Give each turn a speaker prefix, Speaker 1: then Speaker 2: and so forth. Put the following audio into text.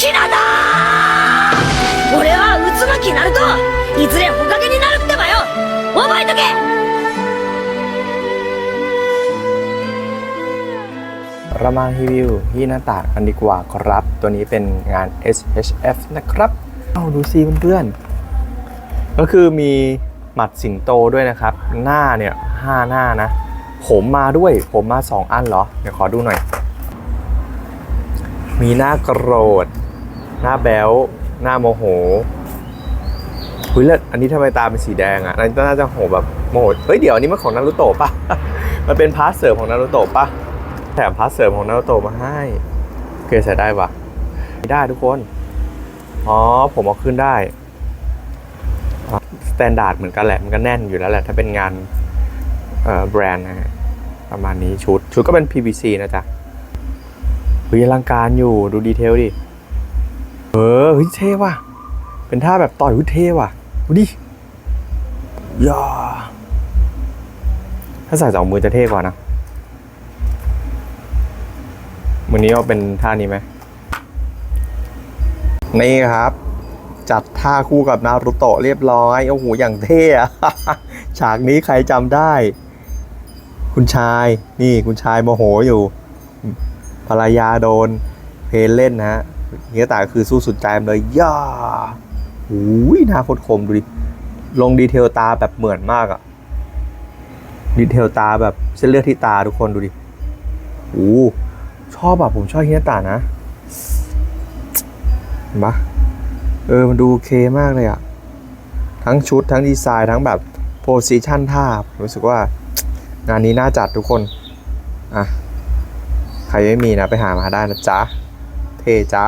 Speaker 1: ひなだ俺は渦巻きナルトいずれほかげになるってばよ覚えとけ
Speaker 2: เรามารีวิวที่หน้าต่างกันดีกว่าครับ ตัวนี้เป็นงาน SHF นะครับ เอาดูซิเพื่อนๆก็คือมีหมัดสิงโตด้วยนะครับ หน้าเนี่ยห้าหน้านะ ผมมาด้วย ผมมาสองอันเหรอ เดี๋ยวขอดูหน่อย มีหน้าโกรธ หน้าแบลหน้าโมโหหุยเลิศอันนี้ทำไมตาเป็นสีแดงอะอันนี้น่าจะโหแบบโมโหเฮ้ยเดี๋ยวอันนี้มันของนารุโตะปะมันเป็นพาร์ทเสริมของนารุโตะปะแถมพาร์ทเสริมของนารุโตะมาให้เกยใส่ได้ปะไม่ได้ทุกคน อ๋อผมเอาขึ้นได้สแตนดาร์ดเหมือนกันแหละ มันก็แน่นอยู่แล้วแหละ ถ้าเป็นงานเอ่อแบรนด์นะฮะประมาณนี้ชุด ชุดก็เป็น PVC นะจ๊ะเฮ้ยอลังการอยู่ดูดีเทลดิ เออเฮ้ยเท่ว่ะ เป็นท่าแบบต่อยหุ้ยเท่ว่ะดูดิย่าถ้าใส่สองมือจะเท่กว่านะมือนี้เอาเป็นท่านี้ไหมนี่ครับ จัดท่าคู่กับนารุโตะเรียบร้อยโอ้โหอย่างเท่อะฉากนี้ใครจำได้ คุณชายนี่คุณชายโมโหอยู่ ภรรยาโดนเพลเล่นนะฮะ เฮียตาคือสู้สุดใจมเลยย่าโอ้ยหน้าโคตรคมดูดิลงดีเทลตาแบบเหมือนมากอะดีเทลตาแบบเส้นเลือดที่ตาทุกคนดูดิโอ้ชอบอะผมชอบเฮียตานะเห็นปะเออมันดูโอเคมากเลยอะทั้งชุดทั้งดีไซน์ทั้งแบบโพสิชันท่ารู้สึกว่างานนี้น่าจัดทุกคน อะ ใครไม่มีนะ ไปหามาได้นะจ๊ะ เทจ้า